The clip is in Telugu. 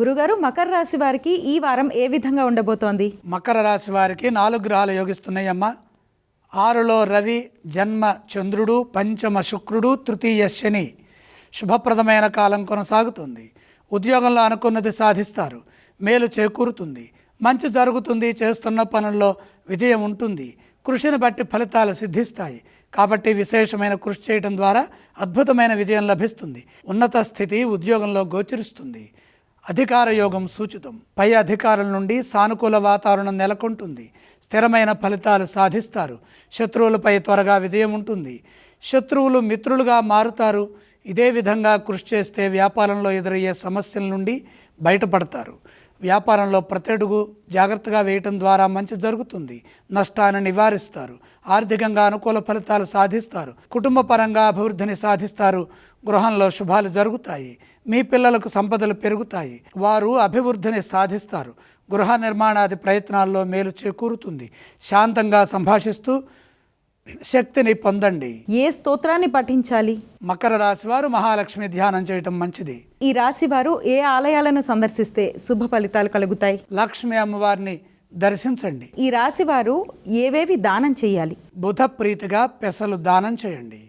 గురుగారు మకర రాశి వారికి ఈ వారం ఏ విధంగా ఉండబోతోంది? మకర రాశి వారికి నాలుగు గ్రహాలు యోగిస్తున్నాయమ్మా. ఆరులో రవి జన్మ చంద్రుడు పంచమ శుక్రుడు తృతీయ శని. శుభప్రదమైన కాలం కొనసాగుతుంది. ఉద్యోగంలో అనుకున్నది సాధిస్తారు. మేలు చేకూరుతుంది. మంచి జరుగుతుంది చేస్తున్న పనుల్లో విజయం ఉంటుంది. కృషిని బట్టి ఫలితాలు సిద్ధిస్తాయి. కాబట్టి విశేషమైన కృషి చేయడం ద్వారా అద్భుతమైన విజయం లభిస్తుంది. ఉన్నత స్థితి ఉద్యోగంలో గోచరిస్తుంది. అధికార యోగం సూచితం. పై అధికారుల నుండి సానుకూల వాతావరణం నెలకొంటుంది. స్థిరమైన ఫలితాలు సాధిస్తారు. శత్రువులపై త్వరగా విజయం ఉంటుంది. శత్రువులు మిత్రులుగా మారుతారు. ఇదే విధంగా కృషి చేస్తే వ్యాపారంలో ఎదురయ్యే సమస్యల నుండి బయటపడతారు. వ్యాపారంలో ప్రతి అడుగు జాగ్రత్తగా వేయటం ద్వారా మంచి జరుగుతుంది. నష్టాన్ని నివారిస్తారు. ఆర్థికంగా అనుకూల ఫలితాలు సాధిస్తారు. కుటుంబ పరంగా అభివృద్ధిని సాధిస్తారు. గృహంలో శుభాలు జరుగుతాయి. మీ పిల్లలకు సంపదలు పెరుగుతాయి. వారు అభివృద్ధిని సాధిస్తారు. గృహ నిర్మాణాది ప్రయత్నాల్లో మేలు చేకూరుతుంది. శాంతంగా సంభాషిస్తూ శక్తిని పొందండి. ఏ స్తోత్రాన్ని పఠించాలి? మకర రాశి వారు మహాలక్ష్మి ధ్యానం చేయటం మంచిది. ఈ రాశి వారు ఏ ఆలయాలను సందర్శిస్తే శుభ ఫలితాలు కలుగుతాయి? లక్ష్మి అమ్మవారిని దర్శించండి. ఈ రాశి వారు ఏవేవి దానం చేయాలి? బుధ ప్రీతిగా పెసలు దానం చేయండి.